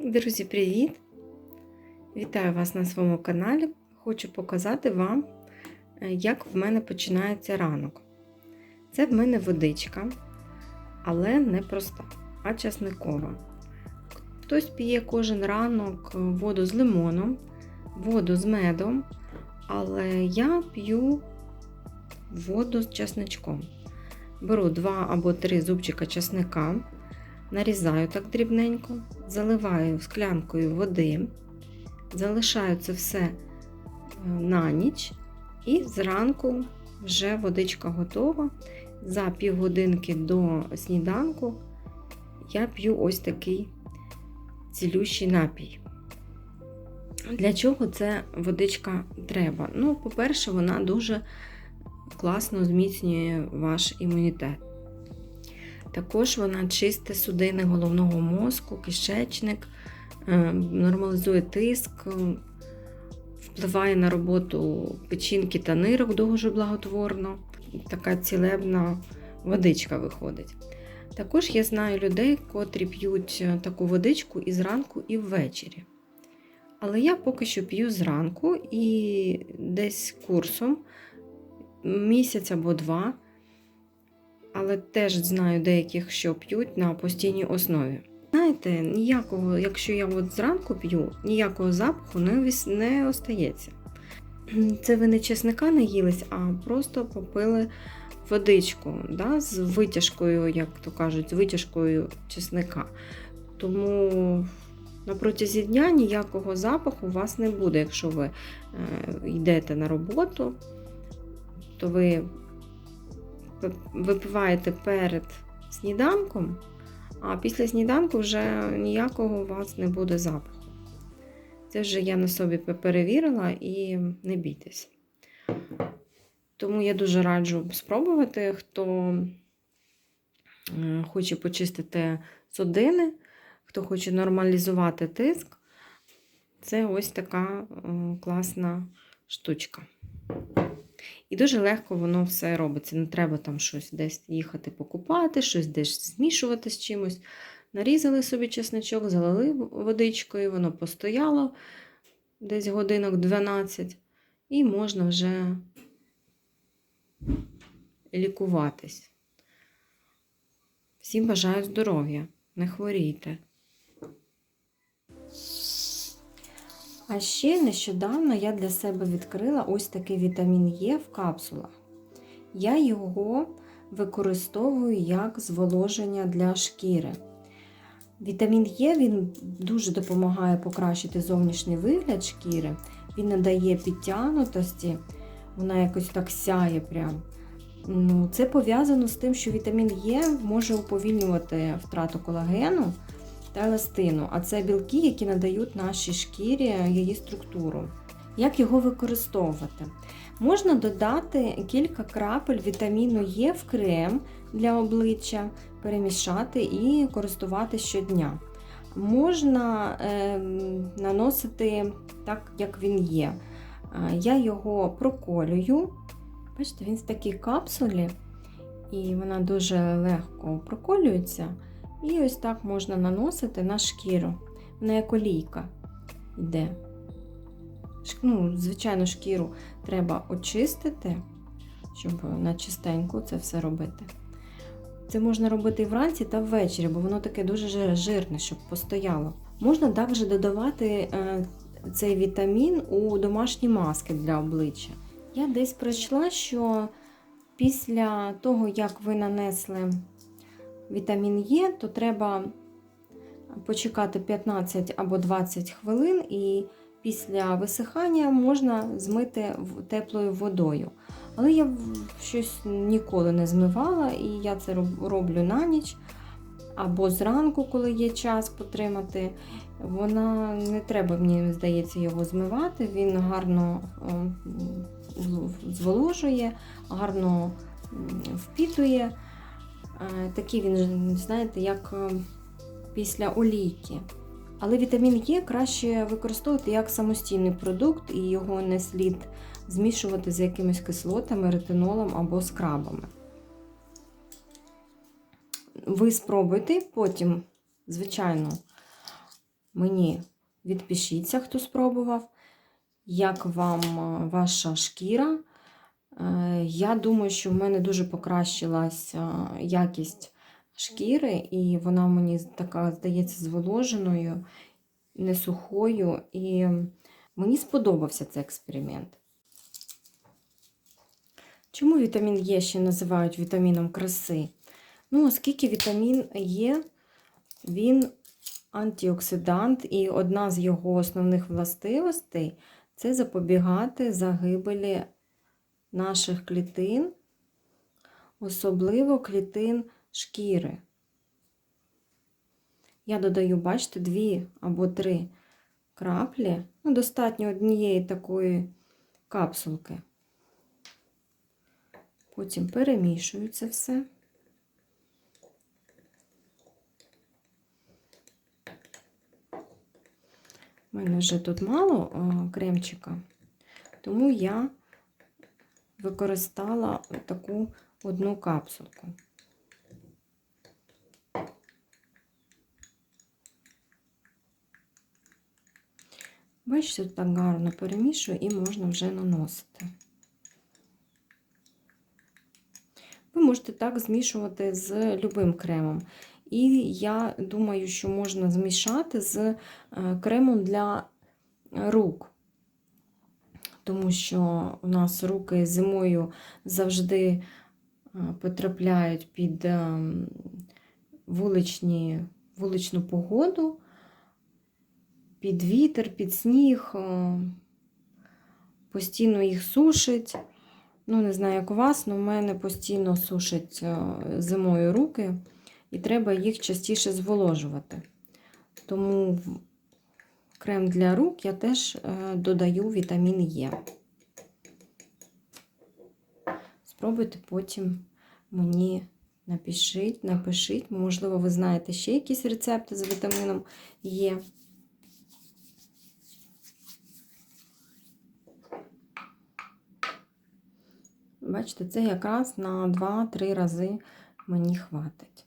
Друзі, привіт! Вітаю вас на своєму каналі. Хочу показати вам, е, як в мене починається ранок. Це в мене водичка, але не проста, а часникова. Хтось п'є кожен ранок воду з лимоном, воду з медом, але я п'ю воду з часничком. Беру 2 або 3 зубчика часника, нарізаю так дрібненько, заливаю склянкою води, залишаю це все е, на ніч, і зранку вже водичка готова. За півгодинки до сніданку я п'ю ось такий цілющий напій. Для чого це водичка треба? Ну, по-перше, вона дуже класно зміцнює ваш імунітет. Також вона чисте судини головного мозку, кишечник, е, нормалізує тиск, е, впливає на роботу печінки та нирок дуже благотворно. Така цілебна водичка виходить. Також я знаю людей, котрі п'ють е, таку водичку і зранку, і ввечері. Але я поки що п'ю зранку і десь курсом місяць або два але теж знаю деяких, що п'ють на постійній основі. Знаєте, ніякого, якщо я от зранку п'ю, ніякого запаху не, остається. Це ви не чесника не їлись, а просто попили водичку да, з витяжкою, як то кажуть, з витяжкою чесника. Тому на протязі дня ніякого запаху у вас не буде, якщо ви е, йдете на роботу, то ви випиваєте перед сніданком, а після сніданку вже ніякого у вас не буде запаху. Це вже я на собі перевірила і не бійтесь. Тому я дуже раджу спробувати, хто е, хоче почистити судини, хто хоче нормалізувати тиск. Це ось така е, класна штучка. І дуже легко воно все робиться. Не треба там щось десь їхати покупати, щось десь змішувати з чимось. Нарізали собі чесничок, залили водичкою, воно постояло десь годинок 12, і можна вже лікуватись. Всім бажаю здоров'я, не хворійте. А ще нещодавно я для себе відкрила ось такий вітамін Е в капсулах. Я його використовую як зволоження для шкіри. Вітамін Е він дуже допомагає покращити зовнішній вигляд шкіри, він надає підтягнутості, вона якось так сяє прям. Ну, Це пов'язано з тим, що вітамін Е може уповільнювати втрату колагену та еластину, а це білки, які надають нашій шкірі її структуру. Як його використовувати? Можна додати кілька крапель вітаміну Е в крем для обличчя, перемішати і користувати щодня. Можна е, наносити так, як він є. Я його проколюю. Бачите, він в такій капсулі, і вона дуже легко проколюється. І ось так можна наносити на шкіру. Вона як олійка йде. Ну, Звичайно, шкіру треба очистити, щоб на чистеньку це все робити. Це можна робити і вранці та ввечері, бо воно таке дуже жирне, щоб постояло. Можна також додавати е, цей вітамін у домашні маски для обличчя. Я десь прочла, що після того, як ви нанесли вітамін Є, то треба почекати 15 або 20 хвилин, і після висихання можна змити теплою водою. Але я щось ніколи не змивала, і я це роблю на ніч. Або зранку, коли є час потримати, вона не треба, мені здається, його змивати. Він гарно зволожує, гарно впітує. Такий він, знаєте, як після олійки. Але вітамін Е краще використовувати як самостійний продукт, і його не слід змішувати з якимись кислотами, ретинолом або скрабами. Ви спробуйте, потім, звичайно, мені відпишіться, хто спробував, як вам е, ваша шкіра. Е, Я думаю, що в мене дуже покращилась е, якість шкіри, і вона мені така, здається, зволоженою, не сухою. І мені сподобався цей експеримент. Чому вітамін Е ще називають вітаміном краси? Ну, оскільки вітамін Е, він антиоксидант, і одна з його основних властивостей це запобігати загибелі наших клітин, особливо клітин шкіри. Я додаю, бачите, дві або три краплі, ну, достатньо однієї такої капсулки. Потім перемішую це все. У мене вже тут мало а, кремчика, тому я використала таку одну капсулку. Бачите, так гарно перемішую і можна вже наносити. Ви можете так змішувати з любим кремом. І я думаю, що можна змішати з е, кремом для рук, тому що у нас руки зимою завжди е, потрапляють під е, вуличні, вуличну погоду, під вітер, під сніг, постійно їх сушить. Ну, не знаю, як у вас, але в мене постійно сушать зимою руки, і треба їх частіше зволожувати. Тому крем для рук я теж додаю вітамін Е. Спробуйте потім мені напишіть, напишіть. Можливо, ви знаєте ще якісь рецепти з вітаміном Е. Бачите, це якраз на 2-3 рази мені хватить.